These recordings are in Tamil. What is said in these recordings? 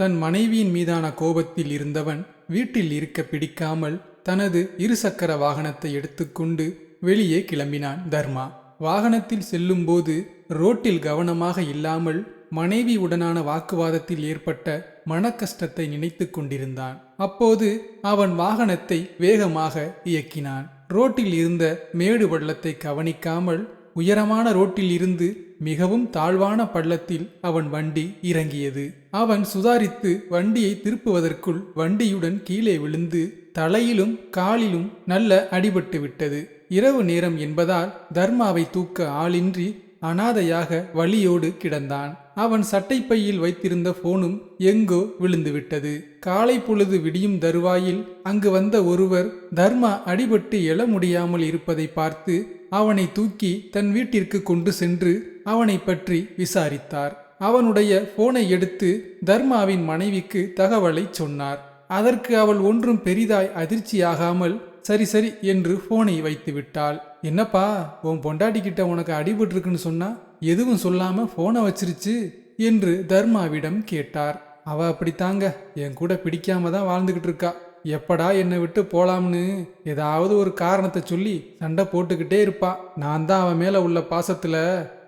தன் மனைவியின் மீதான கோபத்தில் இருந்தவன் வீட்டில் இருக்க பிடிக்காமல் தனது இருசக்கர வாகனத்தை எடுத்துக்கொண்டு வெளியே கிளம்பினான் தர்மா. வாகனத்தில் செல்லும்போது ரோட்டில் கவனமாக இல்லாமல் மனைவியுடனான வாக்குவாதத்தில் ஏற்பட்ட மனக்கஷ்டத்தை நினைத்து கொண்டிருந்தான். அப்போது அவன் வாகனத்தை வேகமாக இயக்கினான். ரோட்டில் இருந்த மேடு பள்ளத்தை கவனிக்காமல் உயரமான ரோட்டில் இருந்து மிகவும் தாழ்வான பள்ளத்தில் அவன் வண்டி இறங்கியது. அவன் சுதாரித்து வண்டியை திருப்புவதற்குள் வண்டியுடன் கீழே விழுந்து தலையிலும் காலிலும் நல்ல அடிபட்டு விட்டது. இரவு நேரம் என்பதால் தர்மாவை தூக்க ஆளின்றி அனாதையாக வழியோடு கிடந்தான். அவன் சட்டைப்பையில் வைத்திருந்த போனும் எங்கோ விழுந்துவிட்டது காலை பொழுது விடியும் தருவாயில் அங்கு வந்த ஒருவர் தர்மா அடிபட்டு எழ முடியாமல் இருப்பதை பார்த்து அவனை தூக்கி தன் வீட்டிற்கு கொண்டு சென்று அவனை பற்றி விசாரித்தார். அவனுடைய போனை எடுத்து தர்மாவின் மனைவிக்கு தகவலை சொன்னார். அதற்கு அவள் ஒன்றும் பெரிதாய் அதிர்ச்சியாகாமல் சரி சரி என்று போனை வைத்து விட்டாள். என்னப்பா உன் பொண்டாட்டி கிட்ட உனக்கு அடிபட்டிருக்குன்னு சொன்னா எதுவும் சொல்லாம போனை வச்சிருச்சு? என்று தர்மாவிடம் கேட்டார். அவ அப்படித்தாங்க என் கூட பிடிக்காம தான் வாழ்ந்துகிட்டு இருக்கா. எப்படா என்னை விட்டு போலாம்னு ஏதாவது ஒரு காரணத்தை சொல்லி சண்டை போட்டுக்கிட்டே இருப்பா. நான் தான் அவன் மேல உள்ள பாசத்துல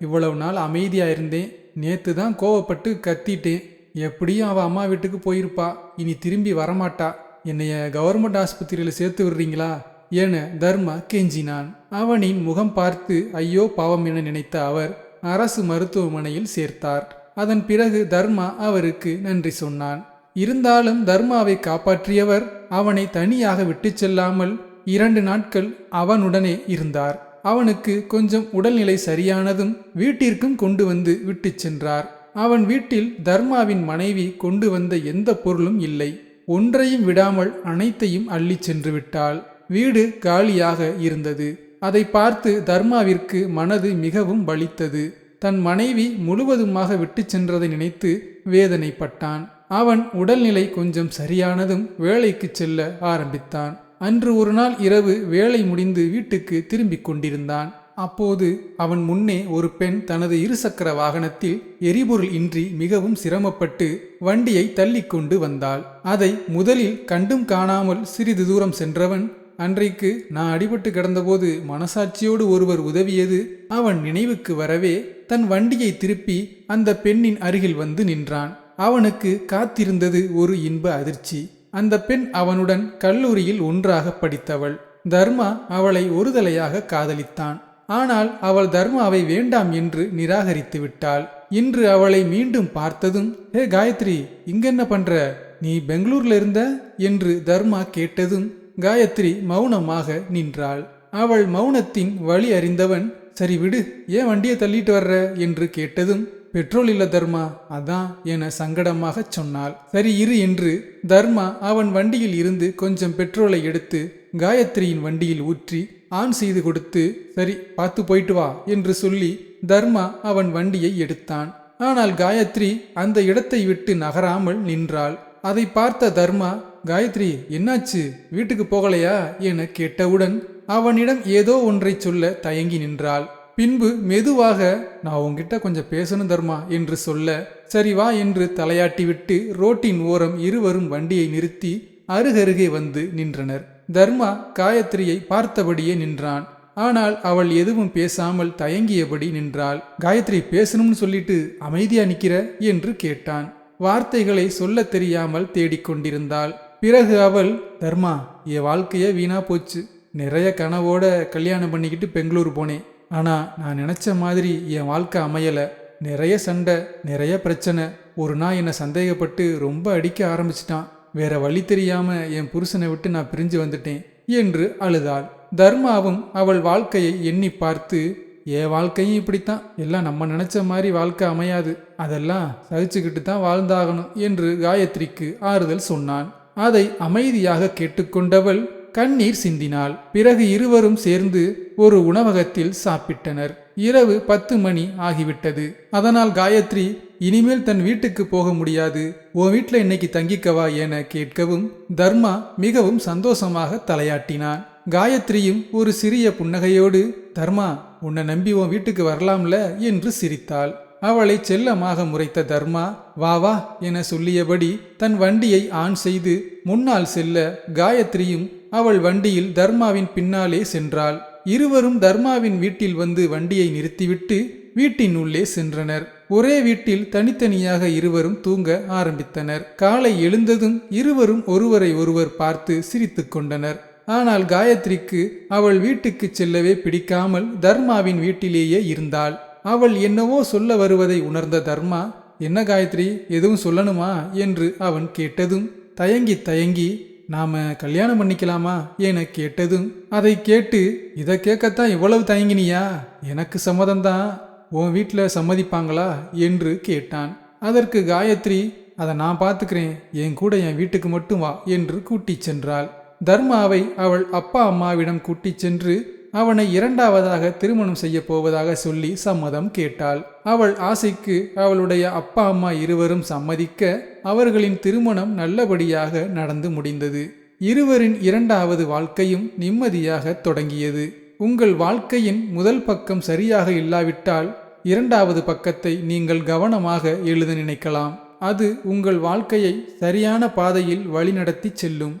இவ்வளவு நாள் அமைதியாக இருந்தேன். நேற்று தான் கோவப்பட்டு கத்திட்டேன். எப்படியும் அவள் அம்மா வீட்டுக்கு போயிருப்பா. இனி திரும்பி வரமாட்டா. என்னைய கவர்மெண்ட் ஆஸ்பத்திரியில் சேர்த்து விடுறீங்களா? என தர்மா கெஞ்சினான். அவனின் முகம் பார்த்து ஐயோ பாவம் என நினைத்த அவர் அரசு மருத்துவமனையில் சேர்த்தார். அதன் பிறகு தர்மா அவருக்கு நன்றி சொன்னான். இருந்தாலும் தர்மாவை காப்பாற்றியவர் அவனை தனியாக விட்டுச் செல்லாமல் இரண்டு நாட்கள் அவனுடனே இருந்தார். அவனுக்கு கொஞ்சம் உடல்நிலை சரியானதும் வீட்டிற்கும் கொண்டு வந்து விட்டுச் சென்றார். அவன் வீட்டில் தர்மாவின் மனைவி கொண்டு வந்த எந்த பொருளும் இல்லை. ஒன்றையும் விடாமல் அனைத்தையும் அள்ளிச் சென்று விட்டாள். வீடு காலியாக இருந்தது. அதை பார்த்து தர்மாவிற்கு மனது மிகவும் வலித்தது. தன் மனைவி முழுவதுமாக விட்டு சென்றதை நினைத்து வேதனைப்பட்டான். அவன் உடல்நிலை கொஞ்சம் சரியானதும் வேலைக்கு செல்ல ஆரம்பித்தான். அன்று ஒரு நாள் இரவு வேலை முடிந்து வீட்டுக்கு திரும்பிக் கொண்டிருந்தான். அப்போது அவன் முன்னே ஒரு பெண் தனது இருசக்கர வாகனத்தில் எரிபொருள் இன்றி மிகவும் சிரமப்பட்டு வண்டியை தள்ளிக்கொண்டு வந்தாள். அதை முதலில் கண்டும் காணாமல் சிறிது தூரம் சென்றவன் அன்றைக்கு நான் அடிபட்டு கிடந்தபோது மனசாட்சியோடு ஒருவர் உதவியது. அவன் நினைவுக்கு வரவே தன் வண்டியை திருப்பி அந்த பெண்ணின் அருகில் வந்து நின்றான். அவனுக்கு காத்திருந்தது ஒரு இன்ப அதிர்ச்சி. அந்த பெண் அவனுடன் கல்லூரியில் ஒன்றாக படித்தவள். தர்மா அவளை ஒருதலையாக காதலித்தான். ஆனால் அவள் தர்மாவை வேண்டாம் என்று நிராகரித்து விட்டாள். இன்று அவளை மீண்டும் பார்த்ததும் ஹே காயத்ரி இங்கென்ன பண்ற? நீ பெங்களூர்ல இருந்த? என்று தர்மா கேட்டதும் காயத்ரி மௌனமாக நின்றாள். அவள் மௌனத்தின் வழி அறிந்தவன் சரி விடு ஏன் வண்டியை தள்ளிட்டு வர்ற? என்று கேட்டதும் பெட்ரோல் இல்ல தர்மா? அதான் என சங்கடமாகச் சொன்னாள். சரி இரு என்று. தர்மா அவன் வண்டியில் இருந்து கொஞ்சம் பெட்ரோலை எடுத்து காயத்ரியின் வண்டியில் ஊற்றி ஆன் செய்து கொடுத்து சரி பார்த்து போயிட்டு வா என்று சொல்லி தர்மா அவன் வண்டியை எடுத்தான். ஆனால் காயத்ரி அந்த இடத்தை விட்டு நகராமல் நின்றாள். அதை பார்த்த தர்மா காயத்ரி என்னாச்சு? வீட்டுக்கு போகலையா? என கேட்டவுடன் அவனிடம் ஏதோ ஒன்றை சொல்ல தயங்கி நின்றாள். பின்பு மெதுவாக நான் உங்ககிட்ட கொஞ்சம் பேசணும் தர்மா என்று சொல்ல சரி வா என்று தலையாட்டிவிட்டு ரோட்டின் ஓரம் இருவரும் வண்டியை நிறுத்தி அருகருகே வந்து நின்றனர். தர்மா காயத்ரியை பார்த்தபடியே நின்றான். ஆனால் அவள் எதுவும் பேசாமல் தயங்கியபடி நின்றாள். காயத்ரி பேசணும்னு சொல்லிட்டு அமைதியா நிக்கிற? என்று கேட்டான். வார்த்தைகளை சொல்லத் தெரியாமல் தேடிக்கொண்டிருந்தாள் பிறகு அவள் தர்மா என் வாழ்க்கையே வீணா போச்சு. நிறைய கனவோட கல்யாணம் பண்ணிக்கிட்டு பெங்களூர் போனேன். ஆனால் நான் நினச்ச மாதிரி என் வாழ்க்கை அமையலை. நிறைய சண்டை நிறைய பிரச்சனை. ஒரு நாள் என்னை சந்தேகப்பட்டு ரொம்ப அடிக்க ஆரம்பிச்சிட்டான். வேற வழி தெரியாம என் புருஷனை விட்டு நான் பிரிஞ்சு வந்துட்டேன் என்று அழுதாள். தர்மாவும் அவள் வாழ்க்கையை எண்ணி பார்த்து என் வாழ்க்கையும் இப்படித்தான். எல்லாம் நம்ம நினைச்ச மாதிரி வாழ்க்கை அமையாது. அதெல்லாம் சகிச்சுக்கிட்டு தான் வாழ்ந்தாகணும் என்று காயத்ரிக்கு ஆறுதல் சொன்னான். அதை அமைதியாக கேட்டுக்கொண்டவள் கண்ணீர் சிந்தினாள். பிறகு இருவரும் சேர்ந்து ஒரு உணவகத்தில் சாப்பிட்டனர். இரவு பத்து மணி ஆகிவிட்டது. அதனால் காயத்ரி இனிமேல் தன் வீட்டுக்கு போக முடியாது. உன் வீட்டில் இன்னைக்கு தங்கிக்கவா? என கேட்கவும் தர்மா மிகவும் சந்தோஷமாக தலையாட்டினான். காயத்ரியும் ஒரு சிறிய புன்னகையோடு தர்மா உன்னை நம்பி உன் வீட்டுக்கு வரலாம்ல? என்று சிரித்தாள். அவளை செல்லமாக முறைத்த தர்மா வா வா என சொல்லியபடி தன் வண்டியை ஆன் செய்து முன்னால் செல்ல காயத்ரியும் அவள் வண்டியில் தர்மாவின் பின்னாலே சென்றாள். இருவரும் தர்மாவின் வீட்டில் வந்து வண்டியை நிறுத்திவிட்டு வீட்டின் உள்ளே சென்றனர். ஒரே வீட்டில் தனித்தனியாக இருவரும் தூங்க ஆரம்பித்தனர். காலை எழுந்ததும் இருவரும் ஒருவரை ஒருவர் பார்த்து சிரித்து கொண்டனர். ஆனால் காயத்ரிக்கு அவள் வீட்டுக்கு செல்லவே பிடிக்காமல் தர்மாவின் வீட்டிலேயே இருந்தாள். அவள் என்னவோ சொல்ல வருவதை உணர்ந்த தர்மா என்ன காயத்ரி எதுவும் சொல்லணுமா? என்று அவன் கேட்டதும் தயங்கி தயங்கி நாம கல்யாணம் பண்ணிக்கலாமா? என கேட்டதும் அதை கேட்டு இதை கேட்கத்தான் இவ்வளவு தயங்கினியா? எனக்கு சம்மதம்தான். உன் வீட்டில் சம்மதிப்பாங்களா? என்று கேட்டான். அதற்கு காயத்ரி அதை நான் பார்த்துக்கிறேன் என் கூட என் வீட்டுக்கு மட்டும் வா என்று கூட்டிச் சென்றாள். தர்மாவை அவள் அப்பா அம்மாவிடம் கூட்டிச் சென்று அவனை இரண்டாவதாக திருமணம் செய்ய போவதாக சொல்லி சம்மதம் கேட்டாள். அவள் ஆசைக்கு அவளுடைய அப்பா அம்மா இருவரும் சம்மதிக்க அவர்களின் திருமணம் நல்லபடியாக நடந்து முடிந்தது. இருவரின் இரண்டாவது வாழ்க்கையும் நிம்மதியாக தொடங்கியது. உங்கள் வாழ்க்கையின் முதல் பக்கம் சரியாக இல்லாவிட்டால் இரண்டாவது பக்கத்தை நீங்கள் கவனமாக எழுத நினைக்கலாம். அது உங்கள் வாழ்க்கையை சரியான பாதையில் வழிநடத்தி செல்லும்.